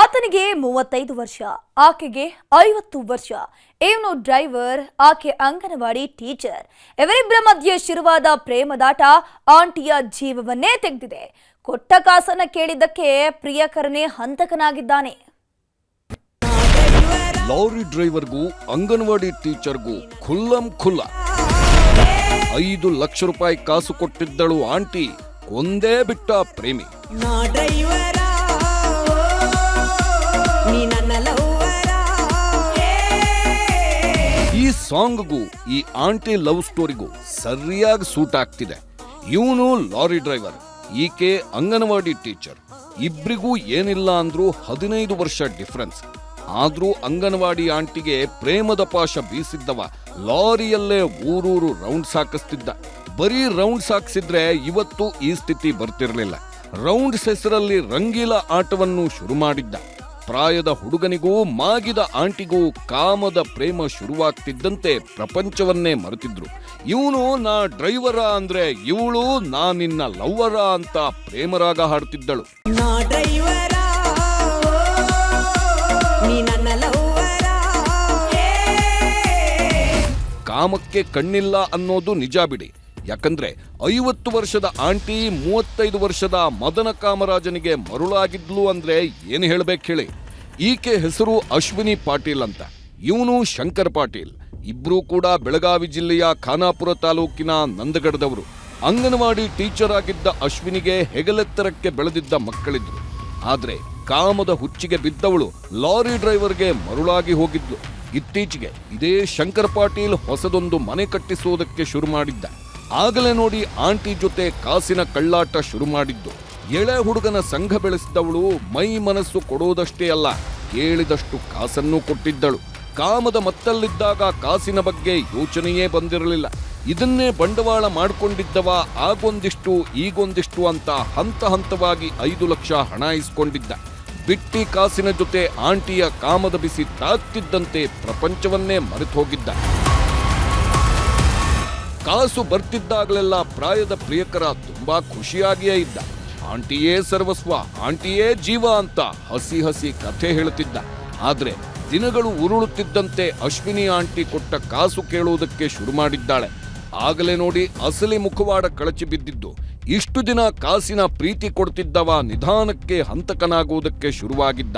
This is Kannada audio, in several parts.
ಆತನಿಗೆ ಮೂವತ್ತೈದು ವರ್ಷ ಆಕೆಗೆ ಐವತ್ತು ವರ್ಷ. ಇವನು ಡ್ರೈವರ್ ಆಕೆ ಅಂಗನವಾಡಿ ಟೀಚರ್. ಇವರಿಬ್ಬರ ಮಧ್ಯೆ ಶುರುವಾದ ಪ್ರೇಮದಾಟ ಆಂಟಿಯ ಜೀವವನ್ನೇ ತೆಗೆದಿದೆ. ಕೊಟ್ಟ ಕಾಸನ್ನ ಕೇಳಿದ್ದಕ್ಕೆ ಪ್ರಿಯಕರನೇ ಹಂತಕನಾಗಿದ್ದಾನೆ. ಲಾರಿ ಡ್ರೈವರ್ಗೂ ಅಂಗನವಾಡಿ ಟೀಚರ್ಗೂ ಖುಲ್ಲಂ ಖುಲ್ಲ. ಐದು ಲಕ್ಷ ರೂಪಾಯಿ ಕಾಸು ಕೊಟ್ಟಿದ್ದಳು ಆಂಟಿ ಒಂದೇ ಬಿಟ್ಟ ಪ್ರೇಮಿ. ಸಾಂಗ್ಗೂ, ಈ ಆಂಟಿ ಲವ್ ಸ್ಟೋರಿಗೂ ಸರಿಯಾಗಿ ಸೂಟ್ ಆಗ್ತಿದೆ. ಇವನು ಲಾರಿ ಡ್ರೈವರ್, ಈಕೆ ಅಂಗನವಾಡಿ ಟೀಚರ್. ಇಬ್ರಿಗೂ ಏನಿಲ್ಲ ಅಂದ್ರೂ ಹದಿನೈದು ವರ್ಷ ಡಿಫ್ರೆನ್ಸ್. ಆದ್ರೂ ಅಂಗನವಾಡಿ ಆಂಟಿಗೆ ಪ್ರೇಮದ ಪಾಶ ಬೀಸಿದ್ದವ ಲಾರಿಯಲ್ಲೇ ಊರೂರು ರೌಂಡ್ ಸಾಕಿಸ್ತಿದ್ದ. ಬರೀ ರೌಂಡ್ ಸಾಕ್ಸಿದ್ರೆ ಇವತ್ತು ಈ ಸ್ಥಿತಿ ಬರ್ತಿರ್ಲಿಲ್ಲ. ರೌಂಡ್ಸ್ ಹೆಸರಲ್ಲಿ ರಂಗೀಲ ಆಟವನ್ನು ಶುರು ಮಾಡಿದ್ದ. ಪ್ರಾಯದ ಹುಡುಗನಿಗೂ ಮಾಗಿದ ಆಂಟಿಗೂ ಕಾಮದ ಪ್ರೇಮ ಶುರುವಾಗ್ತಿದ್ದಂತೆ ಪ್ರಪಂಚವನ್ನೇ ಮರೆತಿದ್ರು. ಇವನು ನಾ ಡ್ರೈವರ ಅಂದ್ರೆ ಇವಳು ನಾ ನಿನ್ನ ಲವ್ವರ ಅಂತ ಪ್ರೇಮರಾಗ ಹಾಡ್ತಿದ್ದಳು. ಕಾಮಕ್ಕೆ ಕಣ್ಣಿಲ್ಲ ಅನ್ನೋದು ನಿಜ ಬಿಡಿ. ಯಾಕಂದ್ರೆ ಐವತ್ತು ವರ್ಷದ ಆಂಟಿ ಮೂವತ್ತೈದು ವರ್ಷದ ಮದನ ಕಾಮರಾಜನಿಗೆ ಮರುಳಾಗಿದ್ಲು ಅಂದ್ರೆ ಏನು ಹೇಳ್ಬೇಕು ಹೇಳಿ. ಈಕೆ ಹೆಸರು ಅಶ್ವಿನಿ ಪಾಟೀಲ್ ಅಂತ. ಇವನು ಶಂಕರ್ ಪಾಟೀಲ್. ಇಬ್ಬರೂ ಕೂಡ ಬೆಳಗಾವಿ ಜಿಲ್ಲೆಯ ಖಾನಾಪುರ ತಾಲೂಕಿನ ನಂದಗಡದವರು. ಅಂಗನವಾಡಿ ಟೀಚರ್ ಆಗಿದ್ದ ಅಶ್ವಿನಿಗೆ ಹೆಗಲೆತ್ತರಕ್ಕೆ ಬೆಳೆದಿದ್ದ ಮಕ್ಕಳಿದ್ರು. ಆದರೆ ಕಾಮದ ಹುಚ್ಚಿಗೆ ಬಿದ್ದವಳು ಲಾರಿ ಡ್ರೈವರ್ಗೆ ಮರುಳಾಗಿ ಹೋಗಿದ್ದು. ಇತ್ತೀಚೆಗೆ ಇದೇ ಶಂಕರ್ ಪಾಟೀಲ್ ಹೊಸದೊಂದು ಮನೆ ಕಟ್ಟಿಸುವುದಕ್ಕೆ ಶುರು ಮಾಡಿದ್ದ. ಆಗಲೇ ನೋಡಿ ಆಂಟಿ ಜೊತೆ ಕಾಸಿನ ಕಳ್ಳಾಟ ಶುರು ಮಾಡಿದ್ದು. ಎಳೆ ಹುಡುಗನ ಸಂಘ ಬೆಳೆಸಿದವಳು ಮೈ ಮನಸ್ಸು ಕೊಡೋದಷ್ಟೇ ಅಲ್ಲ ಕೇಳಿದಷ್ಟು ಕಾಸನ್ನು ಕೊಟ್ಟಿದ್ದಳು. ಕಾಮದ ಮತ್ತಲ್ಲಿದ್ದಾಗ ಕಾಸಿನ ಬಗ್ಗೆ ಯೋಚನೆಯೇ ಬಂದಿರಲಿಲ್ಲ. ಇದನ್ನೇ ಬಂಡವಾಳ ಮಾಡಿಕೊಂಡಿದ್ದವ ಆಗೊಂದಿಷ್ಟು, ಈಗೊಂದಿಷ್ಟು ಅಂತ ಹಂತ ಹಂತವಾಗಿ ಐದು ಲಕ್ಷ ಹಣ ಇಸ್ಕೊಂಡಿದ್ದ. ಬಿಟ್ಟಿ ಕಾಸಿನ ಜೊತೆ ಆಂಟಿಯ ಕಾಮದ ಬಿಸಿ ತಾಗ್ತಿದ್ದಂತೆ ಪ್ರಪಂಚವನ್ನೇ ಮರೆತು ಹೋಗಿದ್ದ. ಕಾಸು ಬರ್ತಿದ್ದಾಗಲೆಲ್ಲ ಪ್ರಾಯದ ಪ್ರಿಯಕರ ತುಂಬಾ ಖುಷಿಯಾಗಿಯೇ ಇದ್ದ. ಆಂಟಿಯೇ ಸರ್ವಸ್ವ, ಆಂಟಿಯೇ ಜೀವ ಅಂತ ಹಸಿ ಹಸಿ ಕಥೆ ಹೇಳುತ್ತಿದ್ದ. ಆದ್ರೆ ದಿನಗಳು ಉರುಳುತ್ತಿದ್ದಂತೆ ಅಶ್ವಿನಿ ಆಂಟಿ ಕೊಟ್ಟ ಕಾಸು ಕೇಳುವುದಕ್ಕೆ ಶುರು ಮಾಡಿದ್ದಾಳೆ. ಆಗಲೇ ನೋಡಿ ಅಸಲಿ ಮುಖವಾಡ ಕಳಚಿ ಬಿದ್ದಿದ್ದು. ಇಷ್ಟು ದಿನ ಕಾಸಿನ ಪ್ರೀತಿ ಕೊಡ್ತಿದ್ದವ ನಿಧಾನಕ್ಕೆ ಹಂತಕನಾಗುವುದಕ್ಕೆ ಶುರುವಾಗಿದ್ದ.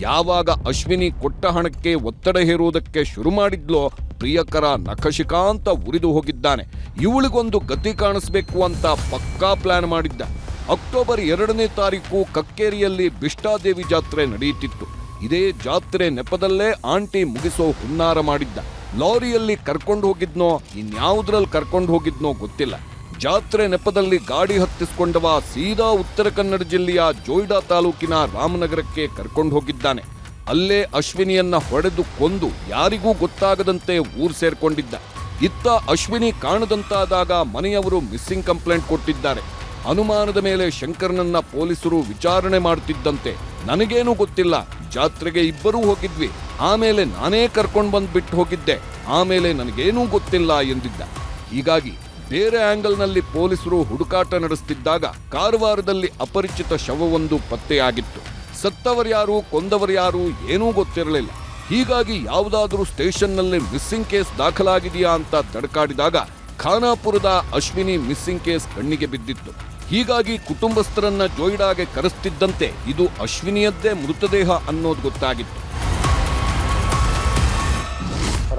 ಯಾವಾಗ ಅಶ್ವಿನಿ ಕೊಟ್ಟ ಹಣಕ್ಕೆ ಒತ್ತಡ ಹೇರುವುದಕ್ಕೆ ಶುರು ಮಾಡಿದ್ಲೋ ಪ್ರಿಯಕರ ನಖಶಿಕಾಂತ ಉರಿದು ಹೋಗಿದ್ದಾನೆ. ಇವಳಿಗೊಂದು ಗತಿ ಕಾಣಿಸ್ಬೇಕು ಅಂತ ಪಕ್ಕಾ ಪ್ಲಾನ್ ಮಾಡಿದ್ದ. ಅಕ್ಟೋಬರ್ ಎರಡನೇ ತಾರೀಕು ಕಕ್ಕೇರಿಯಲ್ಲಿ ಬಿಷ್ಟಾದೇವಿ ಜಾತ್ರೆ ನಡೆಯುತ್ತಿತ್ತು. ಇದೇ ಜಾತ್ರೆ ನೆಪದಲ್ಲೇ ಆಂಟಿ ಮುಗಿಸೋ ಹುನ್ನಾರ ಮಾಡಿದ್ದ. ಲಾರಿಯಲ್ಲಿ ಕರ್ಕೊಂಡು ಹೋಗಿದ್ನೋ, ಇನ್ಯಾವುದ್ರಲ್ಲಿ ಕರ್ಕೊಂಡು ಹೋಗಿದ್ನೋ ಗೊತ್ತಿಲ್ಲ. ಜಾತ್ರೆ ನೆಪದಲ್ಲಿ ಗಾಡಿ ಹತ್ತಿಸ್ಕೊಂಡವ ಸೀದಾ ಉತ್ತರ ಕನ್ನಡ ಜಿಲ್ಲೆಯ ಜೋಯ್ಡಾ ತಾಲೂಕಿನ ರಾಮನಗರಕ್ಕೆ ಕರ್ಕೊಂಡು ಹೋಗಿದ್ದಾನೆ. ಅಲ್ಲೇ ಅಶ್ವಿನಿಯನ್ನ ಹೊಡೆದು ಕೊಂದು ಯಾರಿಗೂ ಗೊತ್ತಾಗದಂತೆ ಊರ್ ಸೇರ್ಕೊಂಡಿದ್ದ. ಇತ್ತ ಅಶ್ವಿನಿ ಕಾಣದಂತಾದಾಗ ಮನೆಯವರು ಮಿಸ್ಸಿಂಗ್ ಕಂಪ್ಲೇಂಟ್ ಕೊಟ್ಟಿದ್ದಾರೆ. ಅನುಮಾನದ ಮೇಲೆ ಶಂಕರ್ನನ್ನ ಪೊಲೀಸರು ವಿಚಾರಣೆ ಮಾಡುತ್ತಿದ್ದಂತೆ ನನಗೇನು ಗೊತ್ತಿಲ್ಲ. ಜಾತ್ರೆಗೆ ಇಬ್ಬರೂ ಹೋಗಿದ್ವಿ. ಆಮೇಲೆ ನಾನೇ ಕರ್ಕೊಂಡು ಬಂದು ಬಿಟ್ಟು ಹೋಗಿದ್ದೆ. ಆಮೇಲೆ ನನಗೇನೂ ಗೊತ್ತಿಲ್ಲ ಎಂದಿದ್ದ. ಹೀಗಾಗಿ ಬೇರೆ ಆಂಗಲ್ನಲ್ಲಿ ಪೊಲೀಸರು ಹುಡುಕಾಟ ನಡೆಸುತ್ತಿದ್ದಾಗ ಕಾರವಾರದಲ್ಲಿ ಅಪರಿಚಿತ ಶವವೊಂದು ಪತ್ತೆಯಾಗಿತ್ತು. ಸತ್ತವರ್ಯಾರು ಕೊಂದವರ್ಯಾರು ಏನೂ ಗೊತ್ತಿರಲಿಲ್ಲ. ಹೀಗಾಗಿ ಯಾವುದಾದರೂ ಸ್ಟೇಷನ್ನಲ್ಲಿ ಮಿಸ್ಸಿಂಗ್ ಕೇಸ್ ದಾಖಲಾಗಿದೆಯಾ ಅಂತ ತಡಕಾಡಿದಾಗ ಖಾನಾಪುರದ ಅಶ್ವಿನಿ ಮಿಸ್ಸಿಂಗ್ ಕೇಸ್ ಕಣ್ಣಿಗೆ ಬಿದ್ದಿತ್ತು. ಹೀಗಾಗಿ ಕುಟುಂಬಸ್ಥರನ್ನ ಜೋಯಿಡಾಗೆ ಕರೆಸ್ತಿದ್ದಂತೆ ಇದು ಅಶ್ವಿನಿಯದ್ದೇ ಮೃತದೇಹ ಅನ್ನೋದು ಗೊತ್ತಾಗಿತ್ತು.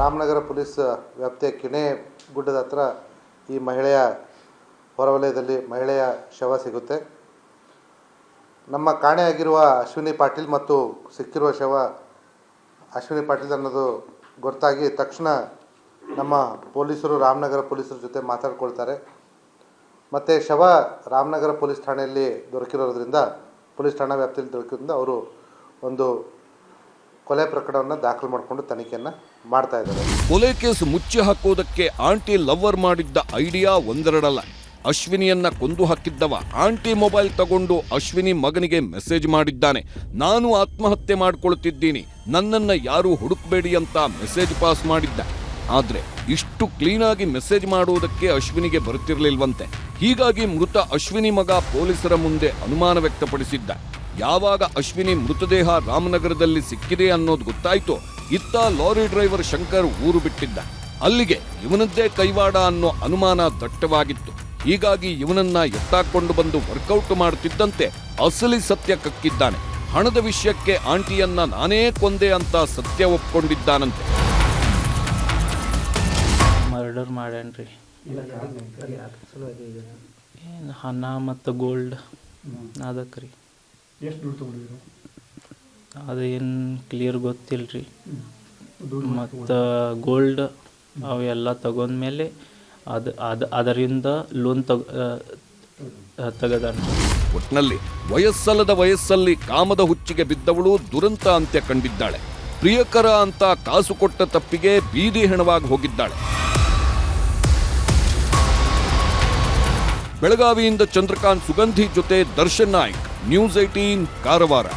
ರಾಮನಗರ ಪೊಲೀಸ್ ವ್ಯಾಪ್ತಿಯ ಕಿಣೆ ಗುಡ್ಡದ ಹತ್ರ ಈ ಮಹಿಳೆಯ ಹೊರವಲಯದಲ್ಲಿ ಮಹಿಳೆಯ ಶವ ಸಿಗುತ್ತೆ. ನಮ್ಮ ಕಾಣೆಯಾಗಿರುವ ಅಶ್ವಿನಿ ಪಾಟೀಲ್ ಮತ್ತು ಸಿಕ್ಕಿರುವ ಶವ ಅಶ್ವಿನಿ ಪಾಟೀಲ್ ಅನ್ನೋದು ಗೊತ್ತಾಗಿ ತಕ್ಷಣ ನಮ್ಮ ಪೊಲೀಸರು ರಾಮನಗರ ಪೊಲೀಸರ ಜೊತೆ ಮಾತಾಡ್ಕೊಳ್ತಾರೆ. ಮತ್ತು ಶವ ರಾಮನಗರ ಪೊಲೀಸ್ ಠಾಣೆಯಲ್ಲಿ ದೊರಕಿರೋದ್ರಿಂದ, ಪೊಲೀಸ್ ಠಾಣಾ ವ್ಯಾಪ್ತಿಯಲ್ಲಿ ದೊರಕಿರೋದ್ರಿಂದ ಅವರು ಒಂದು ಕೊಲೆ ಪ್ರಕರಣವನ್ನು ದಾಖಲು ಮಾಡಿಕೊಂಡು ತನಿಖೆಯನ್ನು ಮಾಡ್ತಾ ಇದ್ದಾರೆ. ಕೊಲೆ ಕೇಸ್ ಮುಚ್ಚಿ ಹಾಕೋದಕ್ಕೆ ಆಂಟಿ ಲವ್ವರ್ ಮಾಡಿದ್ದ ಐಡಿಯಾ ಒಂದೆರಡಲ್ಲ. ಅಶ್ವಿನಿಯನ್ನ ಕೊಂದು ಹಾಕಿದ್ದವ ಆಂಟಿ ಮೊಬೈಲ್ ತಗೊಂಡು ಅಶ್ವಿನಿ ಮಗನಿಗೆ ಮೆಸೇಜ್ ಮಾಡಿದ್ದಾನೆ. ನಾನು ಆತ್ಮಹತ್ಯೆ ಮಾಡ್ಕೊಳ್ತಿದ್ದೀನಿ. ನನ್ನನ್ನು ಯಾರೂ ಹುಡುಕಬೇಡಿ ಅಂತ ಮೆಸೇಜ್ ಪಾಸ್ ಮಾಡಿದ್ದ. ಆದ್ರೆ ಇಷ್ಟು ಕ್ಲೀನಾಗಿ ಮೆಸೇಜ್ ಮಾಡುವುದಕ್ಕೆ ಅಶ್ವಿನಿಗೆ ಬರುತ್ತಿರಲಿಲ್ವಂತೆ. ಹೀಗಾಗಿ ಮೃತ ಅಶ್ವಿನಿ ಮಗ ಪೊಲೀಸರ ಮುಂದೆ ಅನುಮಾನ ವ್ಯಕ್ತಪಡಿಸಿದ್ದ. ಯಾವಾಗ ಅಶ್ವಿನಿ ಮೃತದೇಹ ರಾಮನಗರದಲ್ಲಿ ಸಿಕ್ಕಿದೆ ಅನ್ನೋದು ಗೊತ್ತಾಯ್ತು, ಇತ್ತ ಲಾರಿ ಡ್ರೈವರ್ ಶಂಕರ್ ಊರು ಬಿಟ್ಟಿದ್ದ. ಅಲ್ಲಿಗೆ ಇವನದ್ದೇ ಕೈವಾಡ ಅನ್ನೋ ಅನುಮಾನ ದಟ್ಟವಾಗಿತ್ತು. ಹೀಗಾಗಿ ಇವನನ್ನ ಎತ್ತಾಕೊಂಡು ಬಂದು ವರ್ಕೌಟ್ ಮಾಡುತ್ತಿದ್ದಂತೆ ಅಸಲಿ ಸತ್ಯ ಕಕ್ಕಿದ್ದಾನೆ. ಹಣದ ವಿಷಯಕ್ಕೆ ಆಂಟಿಯನ್ನ ನಾನೇ ಕೊಂದೆ ಅಂತ ಸತ್ಯ ಒಪ್ಕೊಂಡಿದ್ದಾನಂತೆ. ಮರ್ಡರ್ ಮಾಡ್ಯಾನ್ರಿ ಏನು ಹಣ ಮತ್ತು ಗೋಲ್ಡ್ ಅದಕ್ಕೆ ರೀ. ಎಷ್ಟು ದುಡ್ಡು ತೊಗೊಂಡಿದ್ರು ಅದು ಏನು ಕ್ಲಿಯರ್ ಗೊತ್ತಿಲ್ಲ ರೀ ಮತ್ತು ಗೋಲ್ಡ್ ಅವೆಲ್ಲ ತಗೊಂಡ್ಮೇಲೆ ಅದು ಅದು ಅದರಿಂದ ಲೋನ್ ತಗ ತೆಗೆದ ಒಟ್ನಲ್ಲಿ ವಯಸ್ಸಲ್ಲದ ವಯಸ್ಸಲ್ಲಿ ಕಾಮದ ಹುಚ್ಚಿಗೆ ಬಿದ್ದವಳು ದುರಂತ ಅಂತ್ಯ ಕಂಡಿದ್ದಾಳೆ. ಪ್ರಿಯಕರ ಅಂತ ಕಾಸು ಕೊಟ್ಟ ತಪ್ಪಿಗೆ ಬೀದಿ ಹೆಣವಾಗಿ ಹೋಗಿದ್ದಾಳೆ. ಬೆಳಗಾವಿಯಿಂದ ಚಂದ್ರಕಾಂತ್ ಸುಗಂಧಿ ಜೊತೆ ದರ್ಶನ್ ನಾಯ್ಕ್ ನ್ಯೂಸ್ ಏಟೀನ್ ಕಾರವಾರ.